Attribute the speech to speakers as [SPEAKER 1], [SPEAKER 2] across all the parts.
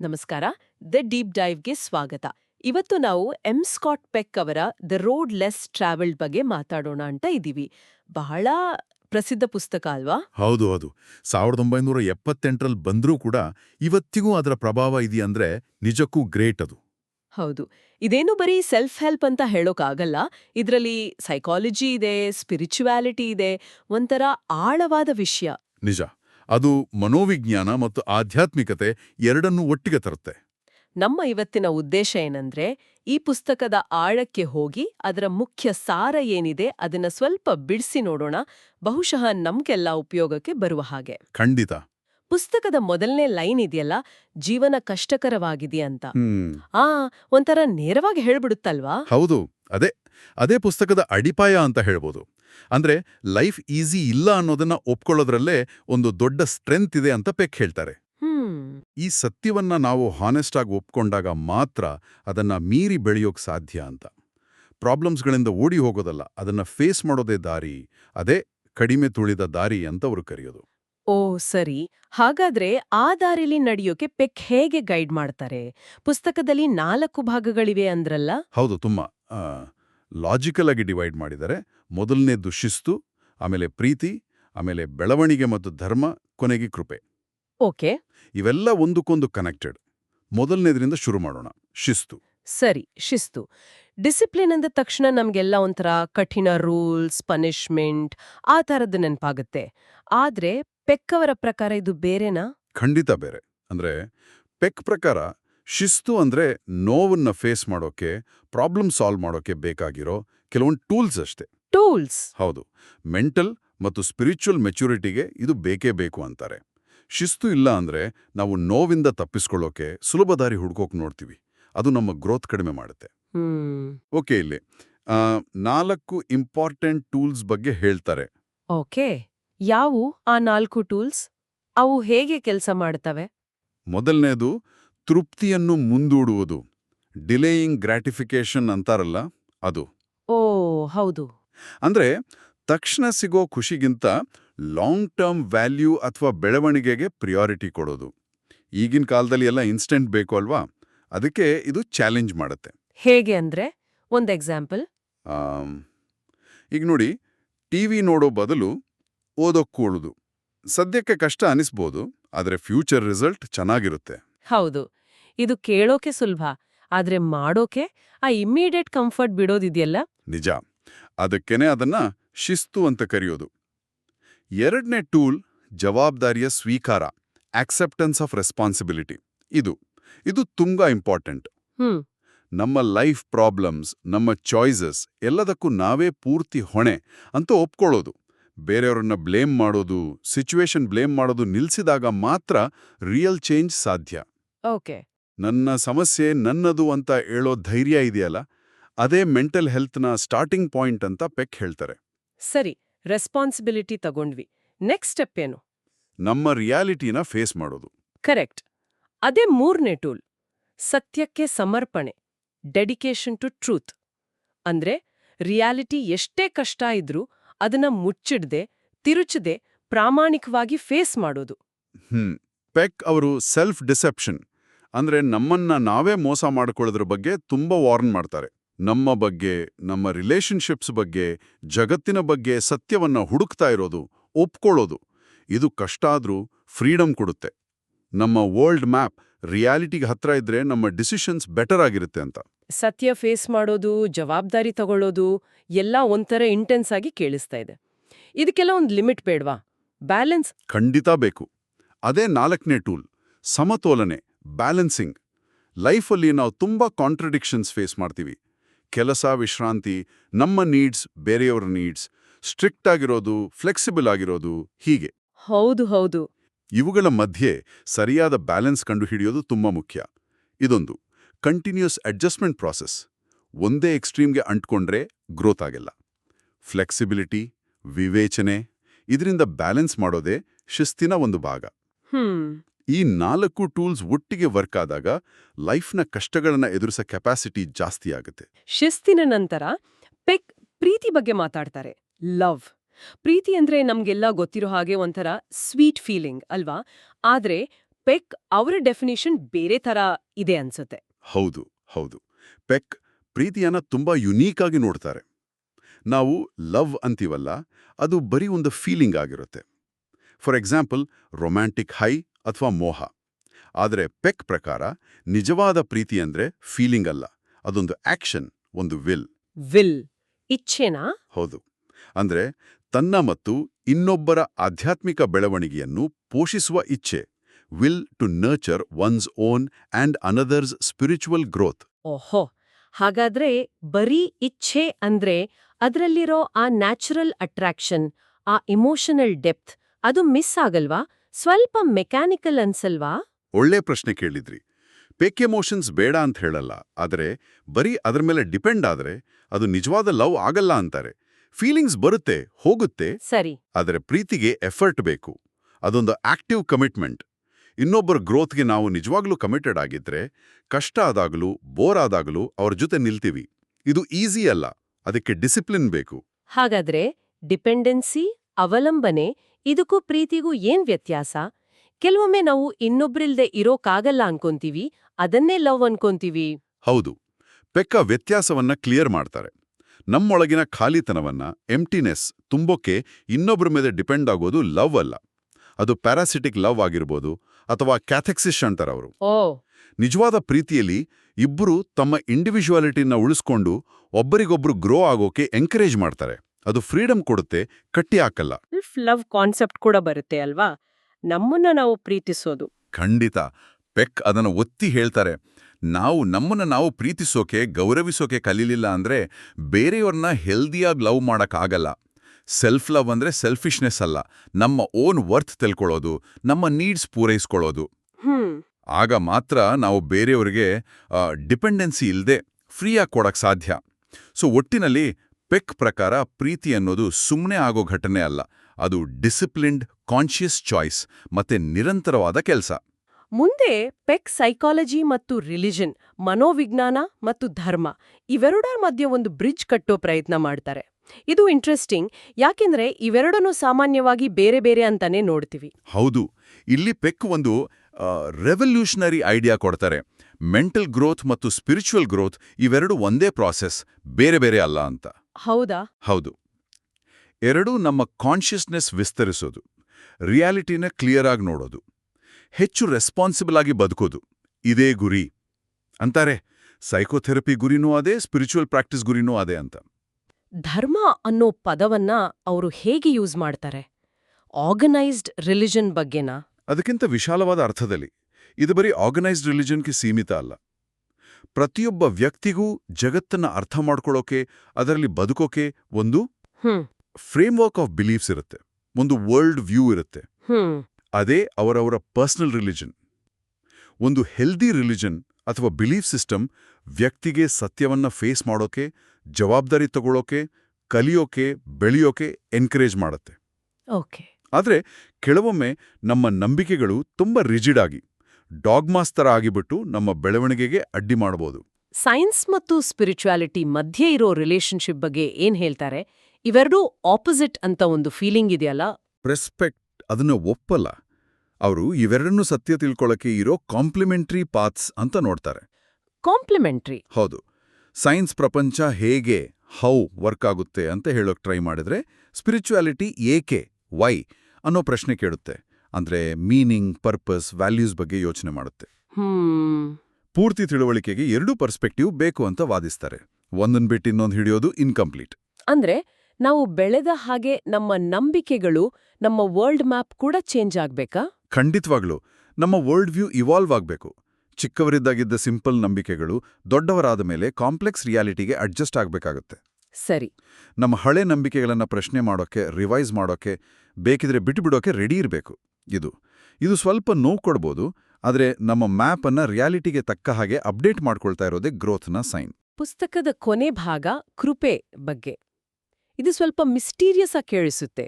[SPEAKER 1] ನಮಸ್ಕಾರ. The deep ಡೈವ್ಗೆ ಸ್ವಾಗತ. ಇವತ್ತು ನಾವು ಎಂ ಸ್ಕಾಟ್ ಪೆಕ್ ಅವರ ದ ರೋಡ್ ಲೆಸ್ ಟ್ರಾವೆಲ್ಡ್ ಬಗ್ಗೆ ಮಾತಾಡೋಣ ಅಂತ ಇದ್ದೀವಿ. ಬಹಳ ಪ್ರಸಿದ್ಧ ಪುಸ್ತಕ ಅಲ್ವಾ?
[SPEAKER 2] ಹೌದು ಹೌದು. ಸಾವಿರದ ಒಂಬೈನೂರ ಎಪ್ಪತ್ತೆಂಟರಲ್ಲಿ ಬಂದರೂ ಕೂಡ ಇವತ್ತಿಗೂ ಅದರ ಪ್ರಭಾವ ಇದೆಯಂದ್ರೆ ನಿಜಕ್ಕೂ ಗ್ರೇಟ್ ಅದು.
[SPEAKER 1] ಹೌದು. ಇದೇನು ಬರೀ ಸೆಲ್ಫ್ ಹೆಲ್ಪ್ ಅಂತ ಹೇಳೋಕ್ಕಾಗಲ್ಲ ಇದರಲ್ಲಿ ಸೈಕಾಲಜಿ ಇದೆ ಸ್ಪಿರಿಚುವ್ಯಾಲಿಟಿ ಇದೆ ಒಂಥರ ಆಳವಾದ ವಿಷಯ.
[SPEAKER 2] ನಿಜ. ಅದು ಮನೋವಿಜ್ಞಾನ ಮತ್ತು ಆಧ್ಯಾತ್ಮಿಕತೆ ಎರಡನ್ನೂ ಒಟ್ಟಿಗೆ ತರುತ್ತೆ.
[SPEAKER 1] ನಮ್ಮ ಇವತ್ತಿನ ಉದ್ದೇಶ ಏನಂದ್ರೆ ಈ ಪುಸ್ತಕದ ಆಳಕ್ಕೆ ಹೋಗಿ ಅದರ ಮುಖ್ಯ ಸಾರ ಏನಿದೆ ಅದನ್ನ ಸ್ವಲ್ಪ ಬಿಡಿಸಿ ನೋಡೋಣ ಬಹುಶಃ ನಮ್ಗೆಲ್ಲ ಉಪಯೋಗಕ್ಕೆ ಬರುವ ಹಾಗೆ.
[SPEAKER 2] ಖಂಡಿತ.
[SPEAKER 1] ಪುಸ್ತಕದ ಮೊದಲನೇ ಲೈನ್ ಇದೆಯಲ್ಲ ಜೀವನ ಕಷ್ಟಕರವಾಗಿದೆ ಅಂತ ಆ ಒಂಥರ ನೇರವಾಗಿ ಹೇಳ್ಬಿಡುತ್ತಲ್ವಾ?
[SPEAKER 2] ಹೌದು ಅದೇ. ಅದೇ ಪುಸ್ತಕದ ಅಡಿಪಾಯ ಅಂತ ಹೇಳ್ಬೋದು. ಅಂದ್ರೆ ಲೈಫ್ ಈಸಿ ಇಲ್ಲ ಅನ್ನೋದನ್ನ ಒಪ್ಕೊಳ್ಳೋದ್ರಲ್ಲೇ ಒಂದು ದೊಡ್ಡ ಸ್ಟ್ರೆಂತ್ ಇದೆ ಅಂತ ಪೆಕ್ ಹೇಳ್ತಾರೆ. ಈ ಸತ್ಯವನ್ನ ನಾವು ಹಾನೆಸ್ಟ್ ಆಗಿ ಒಪ್ಕೊಂಡಾಗ ಮಾತ್ರ ಅದನ್ನ ಮೀರಿ ಬೆಳೆಯೋಕ್ ಸಾಧ್ಯ ಅಂತ. ಪ್ರಾಬ್ಲಮ್ಸ್ಗಳಿಂದ ಓಡಿ ಹೋಗೋದಲ್ಲ ಅದನ್ನ ಫೇಸ್ ಮಾಡೋದೇ ದಾರಿ ಅದೇ ಕಡಿಮೆ ತುಳಿದ ದಾರಿ ಅಂತ ಅವರು ಕರೆಯೋದು.
[SPEAKER 1] ಓ ಸರಿ. ಹಾಗಾದ್ರೆ ಆ ದಾರಿಲಿ ನಡೆಯೋಕೆ ಪೆಕ್ ಹೇಗೆ ಗೈಡ್ ಮಾಡ್ತಾರೆ? ಪುಸ್ತಕದಲ್ಲಿ ನಾಲ್ಕು ಭಾಗಗಳಿವೆ ಅಂದ್ರಲ್ಲ?
[SPEAKER 2] ಹೌದು ತುಂಬ. ಲಾಜಿಕಲ್ ಆಗಿ ಡಿವೈಡ್ ಮಾಡಿದರೆ ಮೊದಲನೇ ಶಿಸ್ತು ಆಮೇಲೆ ಪ್ರೀತಿ ಆಮೇಲೆ ಬೆಳವಣಿಗೆ ಮತ್ತು ಧರ್ಮ ಕೊನೆಗೆ ಕೃಪೆ.
[SPEAKER 1] ಓಕೆ.
[SPEAKER 2] ಇವೆಲ್ಲ ಒಂದಕ್ಕೊಂದು ಕನೆಕ್ಟೆಡ್ ಮೊದಲನೇದ್ರಿಂದ ಶುರು ಮಾಡೋಣ. ಶಿಸ್ತು.
[SPEAKER 1] ಸರಿ ಶಿಸ್ತು. ಡಿಸಿಪ್ಲಿನ್ ಅಂದ ತಕ್ಷಣ ನಮ್ಗೆಲ್ಲ ಒಂಥರ ಕಠಿಣ ರೂಲ್ಸ್ ಪನಿಷ್ಮೆಂಟ್ ಆ ಥರದ್ದು ನೆನಪಾಗುತ್ತೆ. ಆದ್ರೆ ಪೆಕ್ಕವರ ಪ್ರಕಾರ ಇದು ಬೇರೆನಾ?
[SPEAKER 2] ಖಂಡಿತ ಬೇರೆ. ಅಂದ್ರೆ ಪೆಕ್ ಪ್ರಕಾರ ಶಿಸ್ತು ಅಂದ್ರೆ ನೋವನ್ನ ಫೇಸ್ ಮಾಡೋಕೆ ಪ್ರಾಬ್ಲಮ್ ಸಾಲ್ವ್ ಮಾಡೋಕೆ ಬೇಕಾಗಿರೋ ಕೆಲವೊಂದು ಟೂಲ್ಸ್ ಅಷ್ಟೇ.
[SPEAKER 1] ಟೂಲ್ಸ್.
[SPEAKER 2] ಹೌದು. ಮೆಂಟಲ್ ಮತ್ತು ಸ್ಪಿರಿಚುವಲ್ ಮೆಚುರಿಟಿಗೆ ಇದು ಬೇಕೇ ಬೇಕು ಅಂತಾರೆ. ಶಿಸ್ತು ಇಲ್ಲ ಅಂದ್ರೆ ನಾವು ನೋವಿಂದ ತಪ್ಪಿಸ್ಕೊಳ್ಳೋಕೆ ಸುಲಭ ದಾರಿ ಹುಡ್ಕೋಕ್ ನೋಡ್ತೀವಿ. ಅದು ನಮ್ಮ ಗ್ರೋತ್ ಕಡಿಮೆ ಮಾಡುತ್ತೆ. ಓಕೆ ಇಲ್ಲಿ. ಆ, ನಾಲ್ಕು ಇಂಪಾರ್ಟೆಂಟ್ ಟೂಲ್ಸ್ ಬಗ್ಗೆ ಹೇಳ್ತಾರೆ.
[SPEAKER 1] ಓಕೆ. ಯಾವು ಆ ನಾಲ್ಕು ಟೂಲ್ಸ್? ಅವು ಹೇಗೆ ಕೆಲಸ ಮಾಡ್ತವೆ?
[SPEAKER 2] ಮೊದಲನೇದು ತೃಪ್ತಿಯನ್ನು ಮುಂದೂಡುವುದು. ಡಿಲೇಯಿಂಗ್ ಗ್ರಾಟಿಫಿಕೇಶನ್ ಅಂತಾರಲ್ಲ ಅದು.
[SPEAKER 1] ಓ ಹೌದು.
[SPEAKER 2] ಅಂದ್ರೆ ತಕ್ಷಣ ಸಿಗೋ ಖುಷಿಗಿಂತ ಲಾಂಗ್ ಟರ್ಮ್ ವ್ಯಾಲ್ಯೂ ಅಥವಾ ಬೆಳವಣಿಗೆಗೆ ಪ್ರಿಯಾರಿಟಿ ಕೊಡೋದು. ಈಗಿನ ಕಾಲದಲ್ಲಿ ಎಲ್ಲ ಇನ್ಸ್ಟೆಂಟ್ ಬೇಕು ಅಲ್ವಾ? ಅದಕ್ಕೆ ಇದು ಚಾಲೆಂಜ್ ಮಾಡುತ್ತೆ.
[SPEAKER 1] ಹೇಗೆ ಅಂದ್ರೆ? ಒಂದು ಎಕ್ಸಾಂಪಲ್.
[SPEAKER 2] ಈಗ ನೋಡಿ ಟಿವಿ ನೋಡೋ ಬದಲು ಓದೋಕ್ ಕೂಳುದು. ಸದ್ಯಕ್ಕೆ ಕಷ್ಟ ಅನಿಸ್ಬೋದು ಆದರೆ ಫ್ಯೂಚರ್ ರಿಸಲ್ಟ್ ಚೆನ್ನಾಗಿರುತ್ತೆ.
[SPEAKER 1] ಹೌದು. ಇದು ಕೇಳೋಕೆ ಸುಲಭ. ಆದ್ರೆ ಮಾಡೋಕೆ ಆ ಇಮ್ಮಿಡಿಯೇಟ್ ಕಂಫರ್ಟ್ ಬಿಡೋದಿದೆಯಲ್ಲ
[SPEAKER 2] ನಿಜ. ಅದಕ್ಕೇನೆ ಅದನ್ನ ಶಿಸ್ತು ಅಂತ ಕರೆಯೋದು. ಎರಡನೇ ಟೂಲ್ ಜವಾಬ್ದಾರಿಯ ಸ್ವೀಕಾರ ಆಕ್ಸೆಪ್ಟೆನ್ಸ್ ಆಫ್ ರೆಸ್ಪಾನ್ಸಿಬಿಲಿಟಿ ಇದು. ಇದು ತುಂಬಾ ಇಂಪಾರ್ಟೆಂಟ್ ನಮ್ಮ ಲೈಫ್ ಪ್ರಾಬ್ಲಮ್ಸ್ ನಮ್ಮ ಚಾಯ್ಸಸ್ ಎಲ್ಲದಕ್ಕೂ ನಾವೇ ಪೂರ್ತಿ ಹೊಣೆ ಅಂತ ಒಪ್ಕೊಳ್ಳೋದು. ಬೇರೆಯವರನ್ನ ಬ್ಲೇಮ್ ಮಾಡೋದು ಸಿಚುವೇಶನ್ ಬ್ಲೇಮ್ ಮಾಡೋದು ನಿಲ್ಸಿದಾಗ ಮಾತ್ರ ರಿಯಲ್ ಚೇಂಜ್ ಸಾಧ್ಯ.
[SPEAKER 1] ಓಕೆ.
[SPEAKER 2] ನನ್ನ ಸಮಸ್ಯೆ ನನ್ನದು ಅಂತ ಹೇಳೋ ಧೈರ್ಯ ಇದೆಯಲ್ಲ? ಅದೇ ಮೆಂಟಲ್ ಹೆಲ್ತ್ನ ಸ್ಟಾರ್ಟಿಂಗ್ ಪಾಯಿಂಟ್ ಅಂತ ಪೆಕ್ ಹೇಳ್ತಾರೆ.
[SPEAKER 1] ಸರಿ ರೆಸ್ಪಾನ್ಸಿಬಿಲಿಟಿ ತಗೊಂಡ್ವಿ. ನೆಕ್ಸ್ಟ್ ಸ್ಟೆಪ್ ಏನು?
[SPEAKER 2] ನಮ್ಮ ರಿಯಾಲಿಟಿನ ಫೇಸ್ ಮಾಡೋದು.
[SPEAKER 1] ಕರೆಕ್ಟ್ ಅದೇ ಮೂರನೇ ಟೂಲ್ ಸತ್ಯಕ್ಕೆ ಸಮರ್ಪಣೆ ಡೆಡಿಕೇಶನ್ ಟು ಟ್ರೂತ್ ಅಂದ್ರೆ ರಿಯಾಲಿಟಿ ಎಷ್ಟೇ ಕಷ್ಟ ಇದ್ರೂ ಅದನ್ನ ಮುಚ್ಚಿಡದೆ ತಿರುಚದೆ ಪ್ರಾಮಾಣಿಕವಾಗಿ ಫೇಸ್ ಮಾಡೋದು.
[SPEAKER 2] ಹ್ಮ್. ಪೆಕ್ ಅವರು ಸೆಲ್ಫ್ ಡಿಸೆಪ್ಷನ್ ಅಂದ್ರೆ ನಮ್ಮನ್ನ ನಾವೇ ಮೋಸ ಮಾಡಿಕೊಳ್ಳೋದ್ರ ಬಗ್ಗೆ ತುಂಬಾ ವಾರ್ನ್ ಮಾಡ್ತಾರೆ. ನಮ್ಮ ಬಗ್ಗೆ ನಮ್ಮ ರಿಲೇಷನ್ಶಿಪ್ಸ್ ಬಗ್ಗೆ ಜಗತ್ತಿನ ಬಗ್ಗೆ ಸತ್ಯವನ್ನ ಹುಡುಕ್ತಾ ಇರೋದು ಒಪ್ಕೊಳ್ಳೋದು ಇದು ಕಷ್ಟ ಆದ್ರೂ ಫ್ರೀಡಮ್ ಕೊಡುತ್ತೆ. ನಮ್ಮ ವರ್ಲ್ಡ್ ಮ್ಯಾಪ್ ರಿಯಾಲಿಟಿಗೆ ಹತ್ರ ಇದ್ರೆ ನಮ್ಮ ಡಿಸಿಷನ್ಸ್ ಬೆಟರ್ ಆಗಿರುತ್ತೆ ಅಂತ.
[SPEAKER 1] ಸತ್ಯ ಫೇಸ್ ಮಾಡೋದು ಜವಾಬ್ದಾರಿ ತಗೊಳ್ಳೋದು ಎಲ್ಲ ಒಂಥರ ಇಂಟೆನ್ಸ್ ಆಗಿ ಕೇಳಿಸ್ತಾ ಇದೆ. ಇದಕ್ಕೆಲ್ಲ ಒಂದು ಲಿಮಿಟ್ ಬೇಡವಾ? ಬ್ಯಾಲೆನ್ಸ್
[SPEAKER 2] ಖಂಡಿತ ಬೇಕು. ಅದೇ ನಾಲ್ಕನೇ ಟೂಲ್ ಸಮತೋಲನೆ. ಬ್ಯಾಲೆನ್ಸಿಂಗ್. ಲೈಫಲ್ಲಿ ನಾವು ತುಂಬ ಕಾಂಟ್ರಡಿಕ್ಷನ್ಸ್ ಫೇಸ್ ಮಾಡ್ತೀವಿ. ಕೆಲಸ ವಿಶ್ರಾಂತಿ ನಮ್ಮ ನೀಡ್ಸ್ ಬೇರೆಯವರ ನೀಡ್ಸ್ ಸ್ಟ್ರಿಕ್ಟ್ ಆಗಿರೋದು ಫ್ಲೆಕ್ಸಿಬಲ್ ಆಗಿರೋದು ಹೀಗೆ.
[SPEAKER 1] ಹೌದು ಹೌದು.
[SPEAKER 2] ಇವುಗಳ ಮಧ್ಯೆ ಸರಿಯಾದ ಬ್ಯಾಲೆನ್ಸ್ ಕಂಡುಹಿಡಿಯೋದು ತುಂಬ ಮುಖ್ಯ. ಇದೊಂದು ಕಂಟಿನ್ಯೂಸ್ ಅಡ್ಜಸ್ಟ್ಮೆಂಟ್ ಪ್ರಾಸೆಸ್ ಒಂದೇ ಎಕ್ಸ್ಟ್ರೀಮ್ಗೆ ಅಂಟ್ಕೊಂಡ್ರೆ ಗ್ರೋತ್ ಆಗಿಲ್ಲ. ಫ್ಲೆಕ್ಸಿಬಿಲಿಟಿ ವಿವೇಚನೆ ಇದರಿಂದ ಬ್ಯಾಲೆನ್ಸ್ ಮಾಡೋದೇ ಶಿಸ್ತಿನ ಒಂದು ಭಾಗ.
[SPEAKER 1] ಹ್ಮ್.
[SPEAKER 2] ಈ ನಾಲ್ಕು ಟೂಲ್ಸ್ ಒಟ್ಟಿಗೆ ವರ್ಕ್ ಆದಾಗ ಲೈಫ್ನ ಕಷ್ಟಗಳನ್ನ ಎದುರಿಸೋ ಕೆಪಾಸಿಟಿ ಜಾಸ್ತಿ ಆಗುತ್ತೆ.
[SPEAKER 1] ಶಿಸ್ತಿನ ನಂತರ ಪೆಕ್ ಪ್ರೀತಿ ಬಗ್ಗೆ ಮಾತಾಡ್ತಾರೆ. ಲವ್. ಪ್ರೀತಿ ಅಂದ್ರೆ ನಮ್ಗೆಲ್ಲ ಗೊತ್ತಿರೋ ಹಾಗೆ ಒಂಥರ ಸ್ವೀಟ್ ಫೀಲಿಂಗ್ ಅಲ್ವಾ? ಆದ್ರೆ ಪೆಕ್ ಅವರ ಡೆಫಿನೇಷನ್ ಬೇರೆ ತರ ಇದೆ ಅನ್ಸುತ್ತೆ.
[SPEAKER 2] ಹೌದು ಹೌದು. ಪೆಕ್ ಪ್ರೀತಿಯನ್ನ ತುಂಬಾ ಯುನೀಕ್ ಆಗಿ ನೋಡ್ತಾರೆ. ನಾವು ಲವ್ ಅಂತೀವಲ್ಲ ಅದು ಬರೀ ಒಂದು ಫೀಲಿಂಗ್ ಆಗಿರುತ್ತೆ. ಫಾರ್ ಎಕ್ಸಾಂಪಲ್ ರೊಮ್ಯಾಂಟಿಕ್ ಹೈ ಅಥವಾ ಮೋಹ. ಆದರೆ ಪೆಕ್ ಪ್ರಕಾರ ನಿಜವಾದ ಪ್ರೀತಿ ಅಂದ್ರೆ ಫೀಲಿಂಗ್ ಅಲ್ಲ. ಅದೊಂದು ಆಕ್ಷನ್ ಒಂದು ವಿಲ್
[SPEAKER 1] ವಿಲ್ ಇಚ್ಛೆನಾ?
[SPEAKER 2] ಹೌದು. ಅಂದ್ರೆ ತನ್ನ ಮತ್ತು ಇನ್ನೊಬ್ಬರ ಆಧ್ಯಾತ್ಮಿಕ ಬೆಳವಣಿಗೆಯನ್ನು ಪೋಷಿಸುವ ಇಚ್ಛೆ. Will to nurture one's own and another's spiritual growth
[SPEAKER 1] ಓಹೋ. ಹಾಗಾದ್ರೆ ಬರೀ ಇಚ್ಛೆ ಅಂದ್ರೆ ಅದರಲ್ಲಿರೋ ಆ ನ್ಯಾಚುರಲ್ ಅಟ್ರಾಕ್ಷನ್ ಆ ಇಮೋಷನಲ್ ಡೆಪ್ತ್ ಅದು ಮಿಸ್ ಆಗಲ್ವಾ? ಸ್ವಲ್ಪ ಮೆಕ್ಯಾನಿಕಲ್ ಅನ್ಸಲ್ವಾ?
[SPEAKER 2] ಒಳ್ಳೆ ಪ್ರಶ್ನೆ ಕೇಳಿದ್ರಿ. ಪೇಕ್ ಎಮೋಷನ್ಸ್ ಬೇಡ ಅಂತ ಹೇಳಲ್ಲ ಆದರೆ ಬರೀ ಅದರ ಮೇಲೆ ಡಿಪೆಂಡ್ ಆದ್ರೆ ಅದು ನಿಜವಾದ ಲವ್ ಆಗಲ್ಲ ಅಂತಾರೆ. ಫೀಲಿಂಗ್ಸ್ ಬರುತ್ತೆ ಹೋಗುತ್ತೆ
[SPEAKER 1] ಸರಿ.
[SPEAKER 2] ಆದರೆ ಪ್ರೀತಿಗೆ ಎಫರ್ಟ್ ಬೇಕು. ಅದೊಂದು ಆಕ್ಟಿವ್ ಕಮಿಟ್ಮೆಂಟ್. ಇನ್ನೊಬ್ಬರ ಗ್ರೋತ್ಗೆ ನಾವು ನಿಜವಾಗ್ಲೂ ಕಮಿಟೆಡ್ ಆಗಿದ್ರೆ ಕಷ್ಟ ಆದಾಗಲೂ ಬೋರ್ ಆದಾಗಲೂ ಅವ್ರ ಜೊತೆ ನಿಲ್ತೀವಿ. ಇದು ಈಸಿ ಅಲ್ಲ ಅದಕ್ಕೆ ಡಿಸಿಪ್ಲಿನ್ ಬೇಕು.
[SPEAKER 1] ಹಾಗಾದ್ರೆ ಡಿಪೆಂಡೆನ್ಸಿ ಅವಲಂಬನೆ ಇದಕ್ಕೂ ಪ್ರೀತಿಗೂ ಏನ್ ವ್ಯತ್ಯಾಸ? ಕೆಲವೊಮ್ಮೆ ನಾವು ಇನ್ನೊಬ್ರಿಲ್ದೆ ಇರೋಕಾಗಲ್ಲ ಅನ್ಕೊಂತೀವಿ ಅದನ್ನೇ ಲವ್ ಅನ್ಕೊಂತೀವಿ.
[SPEAKER 2] ಹೌದು. ಪೆಕ್ಕ ವ್ಯತ್ಯಾಸವನ್ನ ಕ್ಲಿಯರ್ ಮಾಡ್ತಾರೆ. ನಮ್ಮೊಳಗಿನ ಖಾಲಿತನವನ್ನ ಎಂಟಿನೆಸ್ ತುಂಬೋಕೆ ಇನ್ನೊಬ್ಬರ ಮೇಲೆ ಡಿಪೆಂಡ್ ಆಗೋದು ಲವ್ ಅಲ್ಲ. ಅದು ಪ್ಯಾರಾಸಿಟಿಕ್ ಲವ್ ಆಗಿರ್ಬೋದು ಅಥವಾ ಕ್ಯಾಥೆಕ್ಸಿಸ್ ಅಂತಾರವರು
[SPEAKER 1] ಓ.
[SPEAKER 2] ನಿಜವಾದ ಪ್ರೀತಿಯಲ್ಲಿ ಇಬ್ಬರು ತಮ್ಮ ಇಂಡಿವಿಜುವಾಲಿಟಿನ ಉಳಿಸ್ಕೊಂಡು ಒಬ್ಬರಿಗೊಬ್ರು ಗ್ರೋ ಆಗೋಕೆ ಎಂಕರೇಜ್ ಮಾಡ್ತಾರೆ. ಅದು ಫ್ರೀಡಮ್ ಕೊಡುತ್ತೆ ಕಟ್ಟಿ ಹಾಕಲ್ಲ
[SPEAKER 1] ಸೆಲ್ಫ್ ಲವ್ ಕಾನ್ಸೆಪ್ಟ್ ಕೂಡ ಬರುತ್ತೆ ಅಲ್ವಾ? ನಮ್ಮನ್ನ ನಾವು ಪ್ರೀತಿಸೋದು.
[SPEAKER 2] ಖಂಡಿತ. ಪೆಕ್ ಅದನ್ನು ಒತ್ತಿ ಹೇಳ್ತಾರೆ. ನಾವು ನಮ್ಮನ್ನ ನಾವು ಪ್ರೀತಿಸೋಕೆ ಗೌರವಿಸೋಕೆ ಕಲೀಲಿಲ್ಲ ಅಂದ್ರೆ ಬೇರೆಯವ್ರನ್ನ ಹೆಲ್ದಿಯಾಗಿ ಲವ್ ಮಾಡೋಕ್ಕಾಗಲ್ಲ. ಸೆಲ್ಫ್ ಲವ್ ಅಂದ್ರೆ ಸೆಲ್ಫಿಶ್ನೆಸ್ ಅಲ್ಲ. ನಮ್ಮ ಓನ್ ವರ್ತ್ ತಿಳ್ಕೊಳ್ಳೋದು ನಮ್ಮ ನೀಡ್ಸ್ ಪೂರೈಸ್ಕೊಳ್ಳೋದು. ಆಗ ಮಾತ್ರ ನಾವು ಬೇರೆಯವ್ರಿಗೆ ಡಿಪೆಂಡೆನ್ಸಿ ಇಲ್ಲದೆ ಫ್ರೀಯಾಗಿ ಕೊಡೋಕ್ಕೆ ಸಾಧ್ಯ. ಸೊ ಒಟ್ಟಿನಲ್ಲಿ ಪೆಕ್ ಪ್ರಕಾರ ಪ್ರೀತಿ ಅನ್ನೋದು ಸುಮ್ಮನೆ ಆಗೋ ಘಟನೆ ಅಲ್ಲ. ಅದು ಡಿಸಿಪ್ಲಿನ್ಡ್ ಕಾನ್ಷಿಯಸ್ ಚಾಯ್ಸ್ ಮತ್ತೆ ನಿರಂತರವಾದ ಕೆಲಸ.
[SPEAKER 1] ಮುಂದೆ ಪೆಕ್ ಸೈಕಾಲಜಿ ಮತ್ತು ರಿಲಿಜನ್ ಮನೋವಿಜ್ಞಾನ ಮತ್ತು ಧರ್ಮ ಇವೆರಡರ ಮಧ್ಯೆ ಒಂದು ಬ್ರಿಡ್ಜ್ ಕಟ್ಟೋ ಪ್ರಯತ್ನ ಮಾಡ್ತಾರೆ. ಇದು ಇಂಟ್ರೆಸ್ಟಿಂಗ್ ಯಾಕೆಂದ್ರೆ ಇವೆರಡನ್ನೂ ಸಾಮಾನ್ಯವಾಗಿ ಬೇರೆ ಬೇರೆ ಅಂತಾನೆ ನೋಡ್ತೀವಿ.
[SPEAKER 2] ಹೌದು ಇಲ್ಲಿ ಪೆಕ್ ಒಂದು ರೆವಲ್ಯೂಷನರಿ ಐಡಿಯಾ ಕೊಡ್ತಾರೆ. ಮೆಂಟಲ್ ಗ್ರೋತ್ ಮತ್ತು ಸ್ಪಿರಿಚುವಲ್ ಗ್ರೋತ್ ಇವೆರಡು ಒಂದೇ ಪ್ರಾಸೆಸ್ ಬೇರೆ ಬೇರೆ ಅಲ್ಲ ಅಂತ.
[SPEAKER 1] ಹೌದಾ?
[SPEAKER 2] ಹೌದು. ಎರಡೂ ನಮ್ಮ ಕಾನ್ಷಿಯಸ್ನೆಸ್ ವಿಸ್ತರಿಸೋದು ರಿಯಾಲಿಟಿನ ಕ್ಲಿಯರ್ ಆಗಿ ನೋಡೋದು ಹೆಚ್ಚು ರೆಸ್ಪಾನ್ಸಿಬಲ್ ಆಗಿ ಬದುಕೋದು. ಇದೇ ಗುರಿ. ಅಂತಾರೆ ಸೈಕೋಥೆರಪಿ ಗುರಿನೂ ಅದೇ ಸ್ಪಿರಿಚುವಲ್ ಪ್ರಾಕ್ಟೀಸ್ ಗುರಿನೂ ಅದೇ ಅಂತ.
[SPEAKER 1] ಧರ್ಮ ಅನ್ನೋ ಪದವನ್ನ ಅವರು ಹೇಗೆ ಯೂಸ್ ಮಾಡ್ತಾರೆ? ಆರ್ಗನೈಸ್ಡ್ ರಿಲಿಜನ್ ಬಗ್ಗೆನಾ?
[SPEAKER 2] ಅದಕ್ಕಿಂತ ವಿಶಾಲವಾದ ಅರ್ಥದಲ್ಲಿ. ಇದು ಬರೀ ಆರ್ಗನೈಸ್ಡ್ ರಿಲಿಜನ್ಗೆ ಸೀಮಿತ ಅಲ್ಲ. ಪ್ರತಿಯೊಬ್ಬ ವ್ಯಕ್ತಿಗೂ ಜಗತ್ತನ್ನ ಅರ್ಥ ಮಾಡ್ಕೊಳ್ಳೋಕೆ ಅದರಲ್ಲಿ ಬದುಕೋಕೆ ಒಂದು
[SPEAKER 1] ಫ್ರೇಮ್
[SPEAKER 2] ವರ್ಕ್ ಆಫ್ ಬಿಲೀಫ್ಸ್ ಇರುತ್ತೆ. ಒಂದು ವರ್ಲ್ಡ್ ವ್ಯೂ ಇರುತ್ತೆ. ಅದೇ ಅವರವರ ಪರ್ಸನಲ್ ರಿಲಿಜನ್ ಒಂದು ಹೆಲ್ದಿ ರಿಲಿಜನ್ ಅಥವಾ ಬಿಲೀಫ್ ಸಿಸ್ಟಮ್ ವ್ಯಕ್ತಿಗೆ ಸತ್ಯವನ್ನ ಫೇಸ್ ಮಾಡೋಕೆ ಜವಾಬ್ದಾರಿ ತಗೊಳ್ಳೋಕೆ ಕಲಿಯೋಕೆ ಬೆಳೆಯೋಕೆ ಎನ್ಕರೇಜ್ ಮಾಡುತ್ತೆ.
[SPEAKER 1] ಓಕೆ
[SPEAKER 2] ಆದರೆ ಕೆಲವೊಮ್ಮೆ ನಮ್ಮ ನಂಬಿಕೆಗಳು ತುಂಬ ರಿಜಿಡ್ ಆಗಿ ಡಾಗ್ಮಾಸ್ ಥರ ಆಗಿಬಿಟ್ಟು ನಮ್ಮ ಬೆಳವಣಿಗೆಗೆ ಅಡ್ಡಿ ಮಾಡಬಹುದು
[SPEAKER 1] ಸೈನ್ಸ್ ಮತ್ತು ಸ್ಪಿರಿಚುಯಾಲಿಟಿ ಮಧ್ಯೆ ಇರೋ ರಿಲೇಶನ್ಶಿಪ್ ಬಗ್ಗೆ ಏನ್ ಹೇಳ್ತಾರೆ? ಇವೆರಡೂ ಆಪೋಸಿಟ್ ಅಂತ ಒಂದು ಫೀಲಿಂಗ್ ಇದೆಯಲ್ಲ?
[SPEAKER 2] ರೆಸ್ಪೆಕ್ಟ್ ಅದನ್ನ ಒಪ್ಪಲ್ಲ. ಅವರು ಇವೆರಡನ್ನೂ ಸತ್ಯ ತಿಳ್ಕೊಳ್ಳೋಕೆ ಇರೋ ಕಾಂಪ್ಲಿಮೆಂಟ್ರಿ ಪಾತ್ಸ್ ಅಂತ ನೋಡ್ತಾರೆ.
[SPEAKER 1] ಕಾಂಪ್ಲಿಮೆಂಟ್ರಿ
[SPEAKER 2] ಹೌದು. ಸೈನ್ಸ್ ಪ್ರಪಂಚ ಹೇಗೆ ಹೌ ವರ್ಕ್ ಆಗುತ್ತೆ ಅಂತ ಹೇಳೋಕ್ ಟ್ರೈ ಮಾಡಿದ್ರೆ ಸ್ಪಿರಿಚುಯಾಲಿಟಿ ಏಕೆ ವೈ ಅನ್ನೋ ಪ್ರಶ್ನೆ ಕೇಳುತ್ತೆ. ಅಂದ್ರೆ ಮೀನಿಂಗ್ ಪರ್ಪಸ್ ವ್ಯಾಲ್ಯೂಸ್ ಬಗ್ಗೆ ಯೋಚನೆ ಮಾಡುತ್ತೆ.
[SPEAKER 1] ಹ್ಮ್.
[SPEAKER 2] ಪೂರ್ತಿ ತಿಳುವಳಿಕೆಗೆ ಎರಡೂ ಪರ್ಸ್ಪೆಕ್ಟಿವ್ ಬೇಕು ಅಂತ ವಾದಿಸ್ತಾರೆ. ಒಂದನ್ ಬಿಟ್ಟು ಇನ್ನೊಂದು ಹಿಡಿಯೋದು ಇನ್ಕಂಪ್ಲೀಟ್
[SPEAKER 1] ಅಂದ್ರೆ ನಾವು ಬೆಳೆದ ಹಾಗೆ ನಮ್ಮ ನಂಬಿಕೆಗಳು ನಮ್ಮ ವರ್ಲ್ಡ್ ಮ್ಯಾಪ್ ಕೂಡ ಚೇಂಜ್ ಆಗ್ಬೇಕಾ?
[SPEAKER 2] ಖಂಡಿತವಾಗ್ಲೂ. ನಮ್ಮ ವರ್ಲ್ಡ್ ವ್ಯೂ ಇವಾಲ್ವ್ ಆಗಬೇಕು. ಚಿಕ್ಕವರಿದ್ದಾಗಿದ್ದ ಸಿಂಪಲ್ ನಂಬಿಕೆಗಳು ದೊಡ್ಡವರಾದ ಮೇಲೆ ಕಾಂಪ್ಲೆಕ್ಸ್ ರಿಯಾಲಿಟಿಗೆ ಅಡ್ಜಸ್ಟ್ ಆಗಬೇಕಾಗುತ್ತೆ.
[SPEAKER 1] ಸರಿ.
[SPEAKER 2] ನಮ್ಮ ಹಳೆ ನಂಬಿಕೆಗಳನ್ನು ಪ್ರಶ್ನೆ ಮಾಡೋಕೆ ರಿವೈಸ್ ಮಾಡೋಕೆ ಬೇಕಿದ್ರೆ ಬಿಟ್ಟುಬಿಡೋಕೆ ರೆಡಿ ಇರಬೇಕು. ಇದು. ಇದು ಸ್ವಲ್ಪ ನೋವು ಕೊಡ್ಬೋದು ಆದರೆ ನಮ್ಮ ಮ್ಯಾಪ್ ಅನ್ನ ರಿಯಾಲಿಟಿಗೆ ತಕ್ಕ ಹಾಗೆ ಅಪ್ಡೇಟ್ ಮಾಡ್ಕೊಳ್ತಾ ಇರೋದೇ ಗ್ರೋತ್ನ ಸೈನ್.
[SPEAKER 1] ಪುಸ್ತಕದ ಕೊನೆ ಭಾಗ ಕೃಪೆ ಬಗ್ಗೆ. ಇದು ಸ್ವಲ್ಪ ಮಿಸ್ಟೀರಿಯಸ್ ಆಗಿ ಕೇಳಿಸುತ್ತೆ.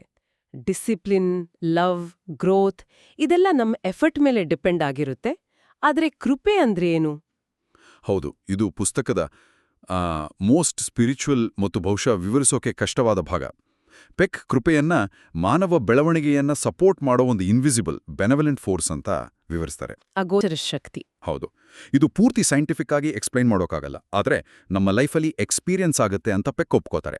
[SPEAKER 1] ಡಿಸಿಪ್ಲಿನ್ ಲವ್ ಗ್ರೋತ್ ಇದೆಲ್ಲ ನಮ್ಮ ಎಫರ್ಟ್ ಮೇಲೆ ಡಿಪೆಂಡ್ ಆಗಿರುತ್ತೆ. ಆದ್ರೆ ಕೃಪೆ ಅಂದ್ರೆ ಏನು?
[SPEAKER 2] ಹೌದು ಇದು ಪುಸ್ತಕದ ಮೋಸ್ಟ್ ಸ್ಪಿರಿಚುವಲ್ ಮತ್ತು ಬಹುಶಃ ವಿವರಿಸೋಕೆ ಕಷ್ಟವಾದ ಭಾಗ. ಪೆಕ್ ಕೃಪೆಯನ್ನ ಮಾನವ ಬೆಳವಣಿಗೆಯನ್ನ ಸಪೋರ್ಟ್ ಮಾಡೋ ಒಂದು ಇನ್ವಿಸಿಬಲ್ ಬೆನವಲೆಂಟ್ ಫೋರ್ಸ್ ಅಂತ ವಿವರಿಸ್ತಾರೆ.
[SPEAKER 1] ಅಗೋಚರ ಶಕ್ತಿ.
[SPEAKER 2] ಹೌದು. ಇದು ಪೂರ್ತಿ ಸೈಂಟಿಫಿಕ್ ಆಗಿ ಎಕ್ಸ್ಪ್ಲೈನ್ ಮಾಡೋಕ್ಕಾಗಲ್ಲ. ಆದರೆ ನಮ್ಮ ಲೈಫಲ್ಲಿ ಎಕ್ಸ್ಪೀರಿಯನ್ಸ್ ಆಗುತ್ತೆ ಅಂತ ಪೆಕ್ ಒಪ್ಕೋತಾರೆ.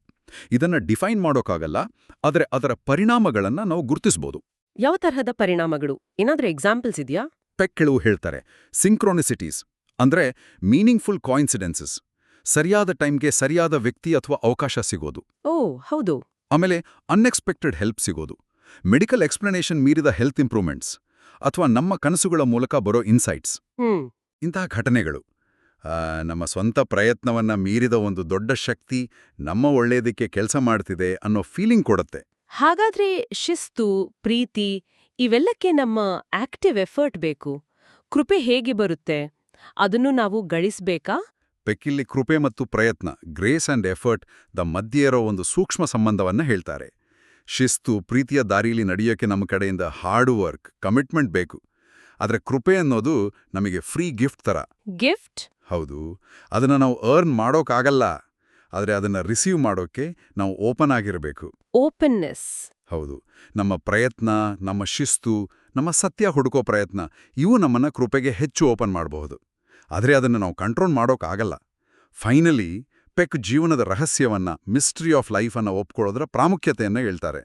[SPEAKER 2] ಇದನ್ನ ಡಿಫೈನ್ ಮಾಡೋಕ್ಕಾಗಲ್ಲ ಆದರೆ ಅದರ ಪರಿಣಾಮಗಳನ್ನ ನಾವು ಗುರುತಿಸಬಹುದು
[SPEAKER 1] ಯಾವ ತರಹದ ಪರಿಣಾಮಗಳು? ಏನಾದ್ರೂ ಎಕ್ಸಾಂಪಲ್ಸ್ ಇದೆಯಾ?
[SPEAKER 2] ಪೆಕ್ ಕೆಲವು ಹೇಳ್ತಾರೆ. ಸಿಂಕ್ರೋನಿಸಿಟೀಸ್ ಅಂದ್ರೆ ಮೀನಿಂಗ್ಫುಲ್ ಕಾಯಿನ್ಸಿಡೆನ್ಸಸ್ ಸರಿಯಾದ ಟೈಮ್ಗೆ ಸರಿಯಾದ ವ್ಯಕ್ತಿ ಅಥವಾ ಅವಕಾಶ ಸಿಗೋದು.
[SPEAKER 1] ಓ ಹೌದು.
[SPEAKER 2] ಆಮೇಲೆ ಅನ್ಎಕ್ಸ್ಪೆಕ್ಟೆಡ್ ಹೆಲ್ಪ್ ಸಿಗೋದು. ಮೆಡಿಕಲ್ ಎಕ್ಸ್ಪ್ಲನೇಷನ್ ಮೀರಿದ ಹೆಲ್ತ್ ಇಂಪ್ರೂವ್ಮೆಂಟ್ಸ್ ಅಥವಾ ನಮ್ಮ ಕನಸುಗಳ ಮೂಲಕ ಬರೋ ಇನ್ಸೈಟ್ಸ್ ಇಂತಹ ಘಟನೆಗಳು. ನಮ್ಮ ಸ್ವಂತ ಪ್ರಯತ್ನವನ್ನ ಮೀರಿದ ಒಂದು ದೊಡ್ಡ ಶಕ್ತಿ ನಮ್ಮ ಒಳ್ಳೆಯದಕ್ಕೆ ಕೆಲಸ ಮಾಡ್ತಿದೆ ಅನ್ನೋ ಫೀಲಿಂಗ್ ಕೊಡುತ್ತೆ.
[SPEAKER 1] ಹಾಗಾದ್ರೆ ಶಿಸ್ತು ಪ್ರೀತಿ ಇವೆಲ್ಲಕ್ಕೆ ನಮ್ಮ ಆಕ್ಟಿವ್ ಎಫರ್ಟ್ ಬೇಕು. ಕೃಪೆ ಹೇಗೆ ಬರುತ್ತೆ? ಅದನ್ನು ನಾವು ಗಳಿಸ್ಬೇಕಾ?
[SPEAKER 2] ಪೆಕ್ಕಿಲ್ಲಿ ಕೃಪೆ ಮತ್ತು ಪ್ರಯತ್ನ ಗ್ರೇಸ್ ಅಂಡ್ ಎಫರ್ಟ್ ದ ಮಧ್ಯೆ ಇರೋ ಒಂದು ಸೂಕ್ಷ್ಮ ಸಂಬಂಧವನ್ನ ಹೇಳ್ತಾರೆ. ಶಿಸ್ತು ಪ್ರೀತಿಯ ದಾರಿಯಲ್ಲಿ ನಡೆಯೋಕ್ಕೆ ನಮ್ಮ ಕಡೆಯಿಂದ ಹಾರ್ಡ್ ವರ್ಕ್ ಕಮಿಟ್ಮೆಂಟ್ ಬೇಕು. ಆದರೆ ಕೃಪೆ ಅನ್ನೋದು ನಮಗೆ ಫ್ರೀ ಗಿಫ್ಟ್ ತರ.
[SPEAKER 1] ಗಿಫ್ಟ್?
[SPEAKER 2] ಹೌದು. ಅದನ್ನ ನಾವು ಅರ್ನ್ ಮಾಡೋಕ್ಕಾಗಲ್ಲ ಆದರೆ ಅದನ್ನ ರಿಸೀವ್ ಮಾಡೋಕೆ ನಾವು ಓಪನ್ ಆಗಿರಬೇಕು.
[SPEAKER 1] ಓಪನ್ನೆಸ್.
[SPEAKER 2] ಹೌದು. ನಮ್ಮ ಪ್ರಯತ್ನ ನಮ್ಮ ಶಿಸ್ತು ನಮ್ಮ ಸತ್ಯ ಹುಡುಕೋ ಪ್ರಯತ್ನ ಇವು ನಮ್ಮನ್ನ ಕೃಪೆಗೆ ಹೆಚ್ಚು ಓಪನ್ ಮಾಡಬಹುದು. ಆದರೆ ಅದನ್ನು ನಾವು ಕಂಟ್ರೋಲ್ ಮಾಡೋಕ್ಕಾಗಲ್ಲ ಫೈನಲಿ ಪೆಕ್ ಜೀವನದ ರಹಸ್ಯವನ್ನ ಮಿಸ್ಟ್ರಿ ಆಫ್ ಲೈಫನ್ನು ಅನ್ನ ಒಪ್ಕೊಳ್ಳೋದ್ರ ಪ್ರಾಮುಖ್ಯತೆಯನ್ನು ಹೇಳ್ತಾರೆ.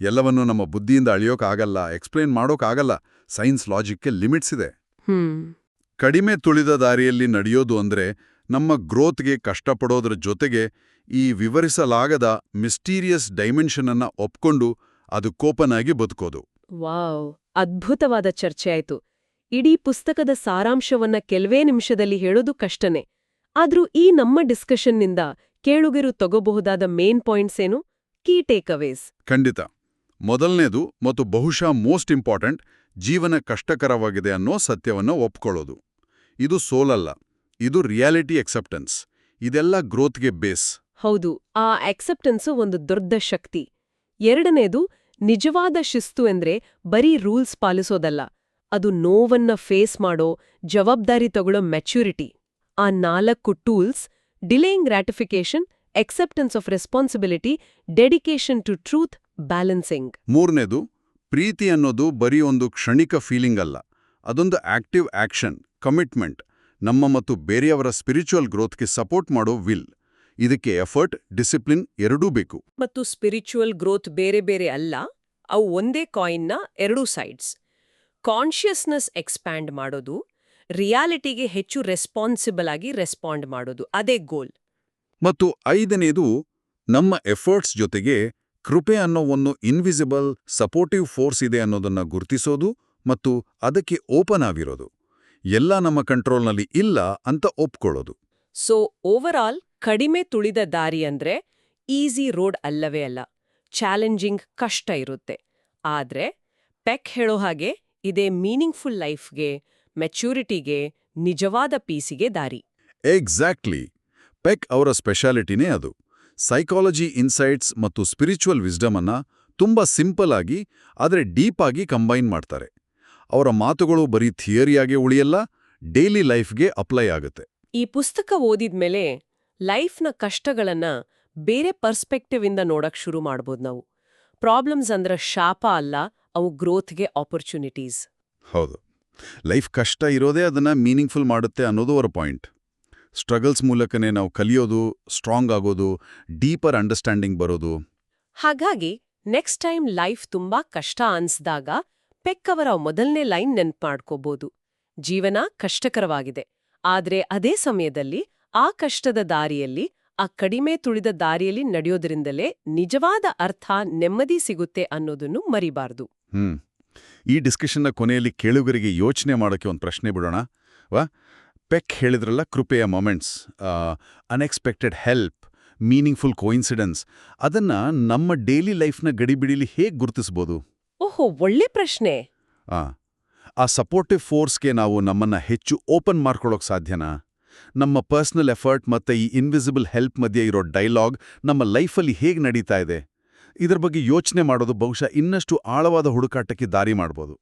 [SPEAKER 2] ಎಲ್ಲವನ್ನೂ ನಮ್ಮ ಬುದ್ಧಿಯಿಂದ ಅಳಿಯೋಕ್ಕಾಗಲ್ಲ ಎಕ್ಸ್ಪ್ಲೇನ್ ಮಾಡೋಕ್ಕಾಗಲ್ಲ ಸೈನ್ಸ್ ಲಾಜಿಕ್ಗೆ ಲಿಮಿಟ್ಸ್ ಇದೆ. ಕಡಿಮೆ ತುಳಿದ ದಾರಿಯಲ್ಲಿ ನಡೆಯೋದು ಅಂದ್ರೆ ನಮ್ಮ ಗ್ರೋತ್ಗೆ ಕಷ್ಟಪಡೋದ್ರ ಜೊತೆಗೆ ಈ ವಿವರಿಸಲಾಗದ ಮಿಸ್ಟೀರಿಯಸ್ ಡೈಮೆನ್ಷನ್ ಅನ್ನ ಒಪ್ಕೊಂಡು ಅದು ಕೋಪನಾಗಿ ಬದುಕೋದು.
[SPEAKER 1] ವಾವ್ ಅದ್ಭುತವಾದ ಚರ್ಚೆ ಆಯ್ತು. ಇಡೀ ಪುಸ್ತಕದ ಸಾರಾಂಶವನ್ನ ಕೆಲವೇ ನಿಮಿಷದಲ್ಲಿ ಹೇಳೋದು ಕಷ್ಟನೇ. ಆದ್ರೂ ಈ ನಮ್ಮ ಡಿಸ್ಕಷನ್ನಿಂದ ಕೇಳುಗರು ತಗೋಬಹುದಾದ ಮೇನ್ ಪಾಯಿಂಟ್ಸ್ ಏನು? Key takeaways.
[SPEAKER 2] ಖಂಡಿತ. ಮೊದಲನೇದು ಮತ್ತು ಬಹುಶಃ ಮೋಸ್ಟ್ ಇಂಪಾರ್ಟೆಂಟ್ ಜೀವನ ಕಷ್ಟಕರವಾಗಿದೆ ಅನ್ನೋ ಸತ್ಯವನ್ನ ಒಪ್ಕೊಳ್ಳೋದು. ಇದು ಸೋಲಲ್ಲ. ಇದು ರಿಯಾಲಿಟಿ ಎಕ್ಸೆಪ್ಟೆನ್ಸ್. ಇದೆಲ್ಲ ಗ್ರೋತ್ಗೆ ಬೇಸ್.
[SPEAKER 1] ಹೌದು ಆ ಅಕ್ಸೆಪ್ಟೆನ್ಸು ಒಂದು ದೊಡ್ಡ ಶಕ್ತಿ. ಎರಡನೇದು ನಿಜವಾದ ಶಿಸ್ತು ಎಂದ್ರೆ ಬರೀ ರೂಲ್ಸ್ ಪಾಲಿಸೋದಲ್ಲ. ಅದು ನೋವನ್ನ ಫೇಸ್ ಮಾಡೋ ಜವಾಬ್ದಾರಿ ತಗೊಳ್ಳೋ ಮೆಚ್ಯೂರಿಟಿ. ಆ ನಾಲ್ಕು tools delaying gratification acceptance of responsibility dedication to truth balancing.
[SPEAKER 2] ಮೂರನೇದು ಪ್ರೀತಿ ಅನ್ನೋದು ಬರೀ ಒಂದು ಕ್ಷಣಿಕ ಫೀಲಿಂಗ್ ಅಲ್ಲ. ಅದೊಂದು ಆಕ್ಟಿವ್ ಆಕ್ಷನ್ ಕಮಿಟ್ಮೆಂಟ್. ನಮ್ಮ ಮತ್ತು ಬೇರೆಯವರ ಸ್ಪಿರಿಚುವಲ್ ಗ್ರೋತ್ಗೆ ಸಪೋರ್ಟ್ ಮಾಡೋ ವಿಲ್. ಇದಕ್ಕೆ ಎಫರ್ಟ್ ಡಿಸಿಪ್ಲಿನ್ ಎರಡೂ ಬೇಕು.
[SPEAKER 1] ಮತ್ತು ಸ್ಪಿರಿಚುವಲ್ ಗ್ರೋತ್ ಬೇರೆ ಬೇರೆ ಅಲ್ಲ ಅವು ಒಂದೇ ಕಾಯಿನ್ನ ಎರಡೂ ಸೈಡ್ಸ್. ಕಾನ್ಷಿಯಸ್ನೆಸ್ ಎಕ್ಸ್ಪ್ಯಾಂಡ್ ಮಾಡೋದು ರಿಯಾಲಿಟಿಗೆ ಹೆಚ್ಚು ರೆಸ್ಪಾನ್ಸಿಬಲ್ ಆಗಿ ರೆಸ್ಪಾಂಡ್ ಮಾಡೋದು ಅದೇ ಗೋಲ್
[SPEAKER 2] ಮತ್ತು ಐದನೇದು ನಮ್ಮ ಎಫರ್ಟ್ಸ್ ಜೊತೆಗೆ ಕೃಪೆ ಅನ್ನೋ ಒಂದು ಇನ್ವಿಸಿಬಲ್ ಸಪೋರ್ಟಿವ್ ಫೋರ್ಸ್ ಇದೆ ಅನ್ನೋದನ್ನ ಗುರುತಿಸೋದು ಮತ್ತು ಅದಕ್ಕೆ ಓಪನ್ ಆಗಿರೋದು. ಎಲ್ಲ ನಮ್ಮ ಕಂಟ್ರೋಲ್ನಲ್ಲಿ ಇಲ್ಲ ಅಂತ ಒಪ್ಕೊಳ್ಳೋದು.
[SPEAKER 1] ಸೊ ಓವರಾಲ್ ಕಡಿಮೆ ತುಳಿದ ದಾರಿ ಅಂದ್ರೆ ಈಸಿ ರೋಡ್ ಅಲ್ಲವೇ ಅಲ್ಲ ಚಾಲೆಂಜಿಂಗ್ ಕಷ್ಟ ಇರುತ್ತೆ. ಆದ್ರೆ ಪೆಕ್ ಹೇಳೋ ಹಾಗೆ ಇದೇ ಮೀನಿಂಗ್ಫುಲ್ ಲೈಫ್ಗೆ ಮೆಚ್ಯೂರಿಟಿಗೆ ನಿಜವಾದ ಪೀಸಿಗೆ ದಾರಿ.
[SPEAKER 2] ಎಕ್ಸಾಕ್ಟ್ಲಿ ಪೆಕ್ ಅವರ ಸ್ಪೆಷಾಲಿಟಿನೇ ಅದು. ಸೈಕಾಲಜಿ ಇನ್ಸೈಟ್ಸ್ ಮತ್ತು ಸ್ಪಿರಿಚುವಲ್ ವಿಸ್ಡಮ್ ಅನ್ನ ತುಂಬಾ ಸಿಂಪಲ್ ಆಗಿ ಆದರೆ ಡೀಪ್ ಆಗಿ ಕಂಬೈನ್ ಮಾಡ್ತಾರೆ. ಅವರ ಮಾತುಗಳು ಬರೀ ಥಿಯರಿಯಾಗಿ ಉಳಿಯಲ್ಲ ಡೈಲಿ ಲೈಫ್ಗೆ ಅಪ್ಲೈ ಆಗುತ್ತೆ.
[SPEAKER 1] ಈ ಪುಸ್ತಕ ಓದಿದ್ಮೇಲೆ ಲೈಫ್ನ ಕಷ್ಟಗಳನ್ನ ಬೇರೆ ಪರ್ಸ್ಪೆಕ್ಟಿವ್ ಇಂದ ನೋಡಕ್ ಶುರು ಮಾಡ್ಬೋದು ನಾವು. ಪ್ರಾಬ್ಲಮ್ಸ್ ಅಂದ್ರೆ ಶಾಪ ಅಲ್ಲ ಅವು ಗ್ರೋತ್ಗೆ ಆಪರ್ಚುನಿಟೀಸ್
[SPEAKER 2] ಹೌದು. ಲೈಫ್ ಕಷ್ಟ ಇರೋದೇ ಅದನ್ನ ಮೀನಿಂಗ್ಫುಲ್ ಮಾಡುತ್ತೆ ಅನ್ನೋದು ಅವರ ಪಾಯಿಂಟ್ ಸ್ಟ್ರಗಲ್ಸ್ ಮೂಲಕನೇ ನಾವು ಕಲಿಯೋದು ಸ್ಟ್ರಾಂಗ್ ಆಗೋದು ಡೀಪರ್ ಅಂಡರ್ಸ್ಟ್ಯಾಂಡಿಂಗ್ ಬರೋದು.
[SPEAKER 1] ಹಾಗಾಗಿ ನೆಕ್ಸ್ಟ್ ಟೈಮ್ ಲೈಫ್ ತುಂಬಾ ಕಷ್ಟ ಅನ್ಸ್ದಾಗ ಪೆಕ್ ಅವರ ಮೊದಲನೇ ಲೈನ್ ನೆನ್ಪು ಮಾಡ್ಕೋಬಹುದು ಜೀವನ ಕಷ್ಟಕರವಾಗಿದೆ. ಆದ್ರೆ ಅದೇ ಸಮಯದಲ್ಲಿ ಆ ಕಷ್ಟದ ದಾರಿಯಲ್ಲಿ ಆ ಕಡಿಮೆ ತುಳಿದ ದಾರಿಯಲ್ಲಿ ನಡೆಯೋದ್ರಿಂದಲೇ ನಿಜವಾದ ಅರ್ಥ ನೆಮ್ಮದಿ ಸಿಗುತ್ತೆ ಅನ್ನೋದನ್ನು ಮರಿಬಾರ್ದು.
[SPEAKER 2] ಹ್ಮ್. ಈ ಡಿಸ್ಕಷನ್ನ ಕೊನೆಯಲ್ಲಿ ಕೇಳುಗರಿಗೆ ಯೋಚನೆ ಮಾಡೋಕ್ಕೆ ಒಂದು ಪ್ರಶ್ನೆ ಬಿಡೋಣ. ವಾ? ಪೆಕ್ ಹೇಳಿದ್ರಲ್ಲ ಕೃಪೆಯ moments unexpected help meaningful coincidence ಅದನ್ನ ನಮ್ಮ ಡೈಲಿ ಲೈಫ್ನ ಗಡಿಬಿಡಿಲಿ ಹೇಗೆ ಗುರುತಿಸ್ಬೋದು?
[SPEAKER 1] ಓಹೋ ಒಳ್ಳೆ ಪ್ರಶ್ನೆ.
[SPEAKER 2] ಆ, ಆ ಸಪೋರ್ಟಿವ್ ಫೋರ್ಸ್ಗೆ ನಾವು ನಮ್ಮನ್ನ ಹೆಚ್ಚು ಓಪನ್ ಮಾಡ್ಕೊಳ್ಳೋಕೆ ಸಾಧ್ಯನಾ? ನಮ್ಮ ಪರ್ಸನಲ್ ಎಫರ್ಟ್ ಮತ್ತೆ ಈ ಇನ್ವಿಸಿಬಲ್ ಹೆಲ್ಪ್ ಮಧ್ಯೆ ಇರೋ ಡೈಲಾಗ್ ನಮ್ಮ ಲೈಫಲ್ಲಿ ಹೇಗೆ ನಡೀತಾ ಇದೆ? ಇದರ ಬಗ್ಗೆ ಯೋಚನೆ ಮಾಡೋದು ಬಹುಶಃ ಇನ್ನಷ್ಟು ಆಳವಾದ ಹುಡುಕಾಟಕ್ಕೆ ದಾರಿ ಮಾಡ್ಬೋದು.